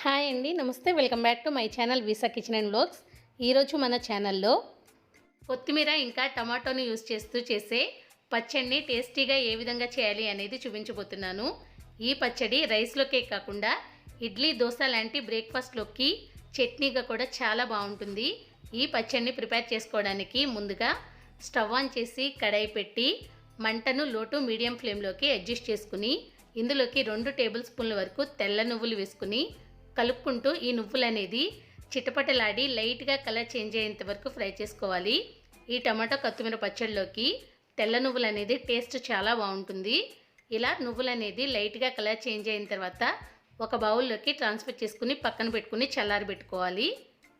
Hi అండి నమస్తే. Welcome back to my channel visa kitchen and blogs ఈరోజు మన ఛానల్లో కొత్తిమీర ఇంకా టమాటోని యూస్ చేస్తూ చేసే పచ్చడిని టేస్టీగా ఏ విధంగా చేయాలి అనేది చూపించబోతున్నాను. ఈ పచ్చడి రైస్లోకే కాకుండా ఇడ్లీ దోశ లాంటి బ్రేక్ఫాస్ట్లోకి చట్నీగా కూడా చాలా బాగుంటుంది. ఈ పచ్చడిని ప్రిపేర్ చేసుకోవడానికి ముందుగా స్టవ్ ఆన్ చేసి కడాయి పెట్టి మంటను లోటు మీడియం ఫ్లేమ్లోకి అడ్జస్ట్ చేసుకుని ఇందులోకి రెండు టేబుల్ స్పూన్ల వరకు తెల్ల నువ్వులు వేసుకుని కలుపుకుంటూ ఈ నువ్వులు అనేది చిటపటలాడి లైట్గా కలర్ చేంజ్ అయ్యేంత వరకు ఫ్రై చేసుకోవాలి. ఈ టమాటో కొత్తిమీర పచ్చడిలోకి తెల్ల నువ్వులు అనేది టేస్ట్ చాలా బాగుంటుంది. ఇలా నువ్వులు అనేది లైట్గా కలర్ చేంజ్ అయిన తర్వాత ఒక బౌల్లోకి ట్రాన్స్ఫర్ చేసుకుని పక్కన పెట్టుకుని చల్లారి పెట్టుకోవాలి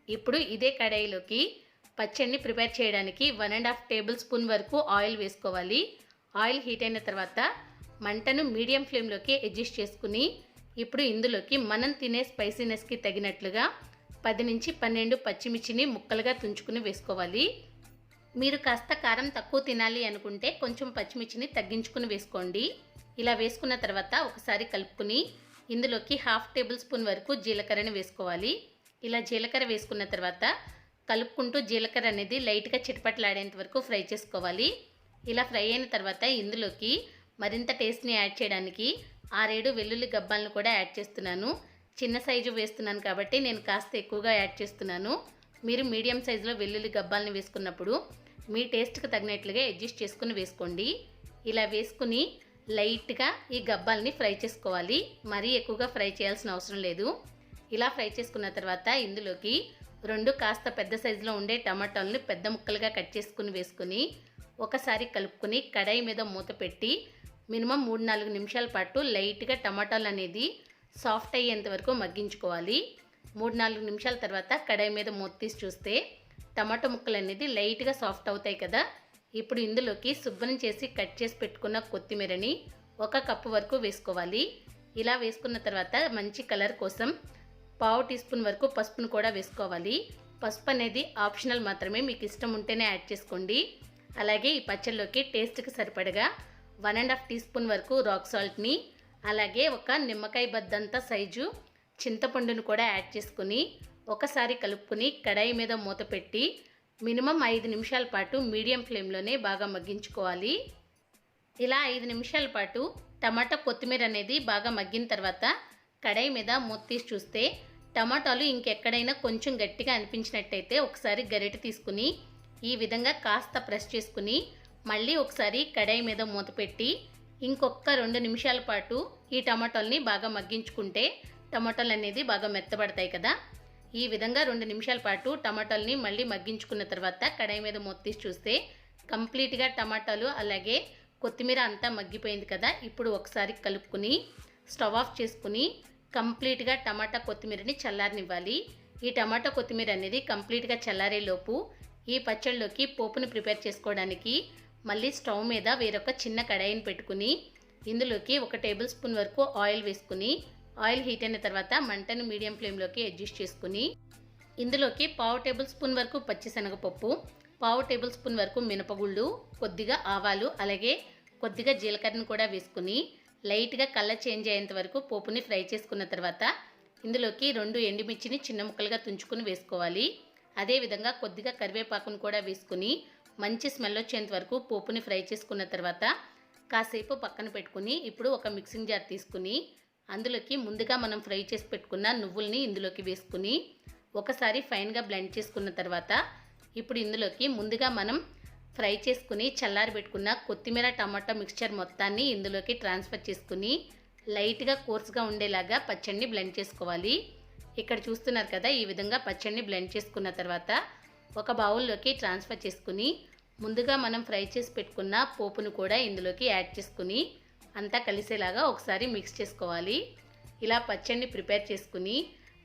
ఇప్పుడు ఇదే కడాయిలోకి పచ్చడిని ప్రిపేర్ చేయడానికి one and half tablespoon వరకు ఆయిల్ వేసుకోవాలి. ఆయిల్ హీట్ అయిన తర్వాత మంటను మీడియం ఫ్లేమ్లోకి అడ్జస్ట్ చేసుకుని ఇప్పుడు ఇందులోకి మనం తినే స్పైసీనెస్కి తగినట్లుగా పది నుంచి పన్నెండు పచ్చిమిర్చిని ముక్కలుగా తుంచుకుని వేసుకోవాలి. మీరు కాస్త కారం తక్కువ తినాలి అనుకుంటే కొంచెం పచ్చిమిర్చిని తగ్గించుకుని వేసుకోండి. ఇలా వేసుకున్న తర్వాత ఒకసారి కలుపుకుని ఇందులోకి హాఫ్ టేబుల్ స్పూన్ వరకు జీలకర్రని వేసుకోవాలి. ఇలా జీలకర్ర వేసుకున్న తర్వాత కలుపుకుంటూ జీలకర్ర అనేది లైట్గా చిటపట్లాడేంత వరకు ఫ్రై చేసుకోవాలి. ఇలా ఫ్రై అయిన తర్వాత ఇందులోకి మరింత టేస్ట్ని యాడ్ చేయడానికి ఆరేడు వెల్లుల్లి గబ్బాలను కూడా యాడ్ చేస్తున్నాను. చిన్న సైజు వేస్తున్నాను కాబట్టి నేను కాస్త ఎక్కువగా యాడ్ చేస్తున్నాను. మీరు మీడియం సైజులో వెల్లుల్లి గబ్బాలను వేసుకున్నప్పుడు మీ టేస్ట్కి తగినట్లుగా అడ్జస్ట్ చేసుకుని వేసుకోండి. ఇలా వేసుకుని లైట్గా ఈ గబ్బాలని ఫ్రై చేసుకోవాలి. మరీ ఎక్కువగా ఫ్రై చేయాల్సిన అవసరం లేదు. ఇలా ఫ్రై చేసుకున్న తర్వాత ఇందులోకి రెండు కాస్త పెద్ద సైజులో ఉండే టమాటాలను పెద్ద ముక్కలుగా కట్ చేసుకుని వేసుకుని ఒకసారి కలుపుకొని కడాయి మీద మూత పెట్టి మినిమం మూడు నాలుగు నిమిషాల పాటు లైట్గా టమాటాలు అనేది సాఫ్ట్ అయ్యేంత వరకు మగ్గించుకోవాలి. మూడు నాలుగు నిమిషాల తర్వాత కడాయి మీద మూత తీసి చూస్తే టమాటో ముక్కలు అనేది లైట్గా సాఫ్ట్ అవుతాయి కదా. ఇప్పుడు ఇందులోకి శుభ్రం చేసి కట్ చేసి పెట్టుకున్న కొత్తిమీరని ఒక కప్పు వరకు వేసుకోవాలి. ఇలా వేసుకున్న తర్వాత మంచి కలర్ కోసం పావు టీ స్పూన్ వరకు పసుపును కూడా వేసుకోవాలి. పసుపు అనేది ఆప్షనల్ మాత్రమే. మీకు ఇష్టం ఉంటేనే యాడ్ చేసుకోండి. అలాగే ఈ పచ్చళ్ళలోకి టేస్ట్కి సరిపడగా one and half teaspoon వరకు రాక్ సాల్ట్ని అలాగే ఒక నిమ్మకాయ బద్దంత సైజు చింతపండును కూడా యాడ్ చేసుకుని ఒకసారి కలుపుకుని కడాయి మీద మూత పెట్టి మినిమం ఐదు నిమిషాల పాటు మీడియం ఫ్లేమ్లోనే బాగా మగ్గించుకోవాలి. ఇలా ఐదు నిమిషాల పాటు టమాటా కొత్తిమీర అనేది బాగా మగ్గిన తర్వాత కడాయి మీద మూత తీసి చూస్తే టమాటాలు ఇంకెక్కడైనా కొంచెం గట్టిగా అనిపించినట్టయితే ఒకసారి గరిటె తీసుకుని ఈ విధంగా కాస్త ప్రెస్ చేసుకుని మళ్ళీ ఒకసారి కడాయి మీద మూత పెట్టి ఇంకొక రెండు నిమిషాల పాటు ఈ టమాటోల్ని బాగా మగ్గించుకుంటే టమాటాలు అనేది బాగా మెత్తబడతాయి కదా. ఈ విధంగా రెండు నిమిషాల పాటు టమాటాలని మళ్ళీ మగ్గించుకున్న తర్వాత కడాయి మీద మూత తీసి చూస్తే కంప్లీట్గా టమాటాలు అలాగే కొత్తిమీర అంతా మగ్గిపోయింది కదా. ఇప్పుడు ఒకసారి కలుపుకుని స్టవ్ ఆఫ్ చేసుకుని కంప్లీట్గా టమాటా కొత్తిమీరని చల్లారనివ్వాలి. ఈ టమాటా కొత్తిమీర అనేది కంప్లీట్గా చల్లారేలోపు ఈ పచ్చళ్ళలోకి పోపును ప్రిపేర్ చేసుకోవడానికి మళ్ళీ స్టవ్ మీద వేరొక చిన్న కడాయిని పెట్టుకుని ఇందులోకి ఒక టేబుల్ స్పూన్ వరకు ఆయిల్ వేసుకుని ఆయిల్ హీట్ అయిన తర్వాత మంటను మీడియం ఫ్లేమ్లోకి అడ్జస్ట్ చేసుకుని ఇందులోకి పావు టేబుల్ స్పూన్ వరకు పచ్చిశనగపప్పు పావు టేబుల్ స్పూన్ వరకు మినపగుళ్ళు కొద్దిగా ఆవాలు అలాగే కొద్దిగా జీలకర్రను కూడా వేసుకుని లైట్గా కలర్ చేంజ్ అయ్యేంత వరకు పోపుని ఫ్రై చేసుకున్న తర్వాత ఇందులోకి రెండు ఎండుమిర్చిని చిన్న ముక్కలుగా తుంచుకుని వేసుకోవాలి. అదేవిధంగా కొద్దిగా కరివేపాకును కూడా వేసుకుని మంచి స్మెల్ వచ్చేంత వరకు పోపుని ఫ్రై చేసుకున్న తర్వాత కాసేపు పక్కన పెట్టుకుని ఇప్పుడు ఒక మిక్సింగ్ జార్ తీసుకుని అందులోకి ముందుగా మనం ఫ్రై చేసి పెట్టుకున్న నువ్వుల్ని ఇందులోకి వేసుకుని ఒకసారి ఫైన్గా బ్లెండ్ చేసుకున్న తర్వాత ఇప్పుడు ఇందులోకి ముందుగా మనం ఫ్రై చేసుకుని చల్లారి పెట్టుకున్న కొత్తిమీర టమాటా మిక్స్చర్ మొత్తాన్ని ఇందులోకి ట్రాన్స్ఫర్ చేసుకుని లైట్గా కోర్స్గా ఉండేలాగా పచ్చడిని బ్లెండ్ చేసుకోవాలి. ఇక్కడ చూస్తున్నారు కదా ఈ విధంగా పచ్చడిని బ్లెండ్ చేసుకున్న తర్వాత ఒక బౌల్లోకి ట్రాన్స్ఫర్ చేసుకుని ముందుగా మనం ఫ్రై చేసి పెట్టుకున్న పోపును కూడా ఇందులోకి యాడ్ చేసుకుని అంతా కలిసేలాగా ఒకసారి మిక్స్ చేసుకోవాలి. ఇలా పచ్చడిని ప్రిపేర్ చేసుకుని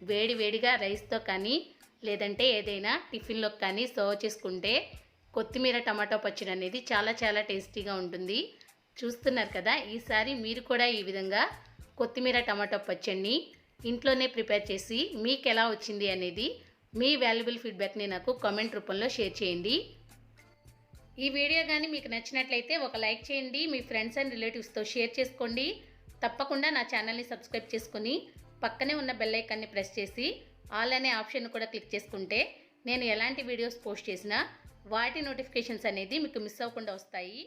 వేడి వేడిగా రైస్తో కానీ లేదంటే ఏదైనా టిఫిన్లోకి కానీ సర్వ్ చేసుకుంటే కొత్తిమీర టమాటో పచ్చడి అనేది చాలా చాలా టేస్టీగా ఉంటుంది. చూస్తున్నారు కదా ఈసారి మీరు కూడా ఈ విధంగా కొత్తిమీర టమాటో పచ్చడిని ఇంట్లోనే ప్రిపేర్ చేసి మీకు ఎలా వచ్చింది అనేది మీ వాల్యుబుల్ ఫీడ్బ్యాక్ని నాకు కామెంట్ రూపంలో షేర్ చేయండి. ఈ వీడియో కానీ మీకు నచ్చినట్లయితే ఒక లైక్ చేయండి మీ ఫ్రెండ్స్ అండ్ రిలేటివ్స్తో షేర్ చేసుకోండి. తప్పకుండా నా ఛానల్ని సబ్స్క్రైబ్ చేసుకుని పక్కనే ఉన్న బెల్ ఐకాన్ని ప్రెస్ చేసి ఆల్ అనే ఆప్షన్ కూడా క్లిక్ చేసుకుంటే నేను ఎలాంటి వీడియోస్ పోస్ట్ చేసినా వాటి నోటిఫికేషన్స్ అనేది మీకు మిస్ అవ్వకుండా వస్తాయి.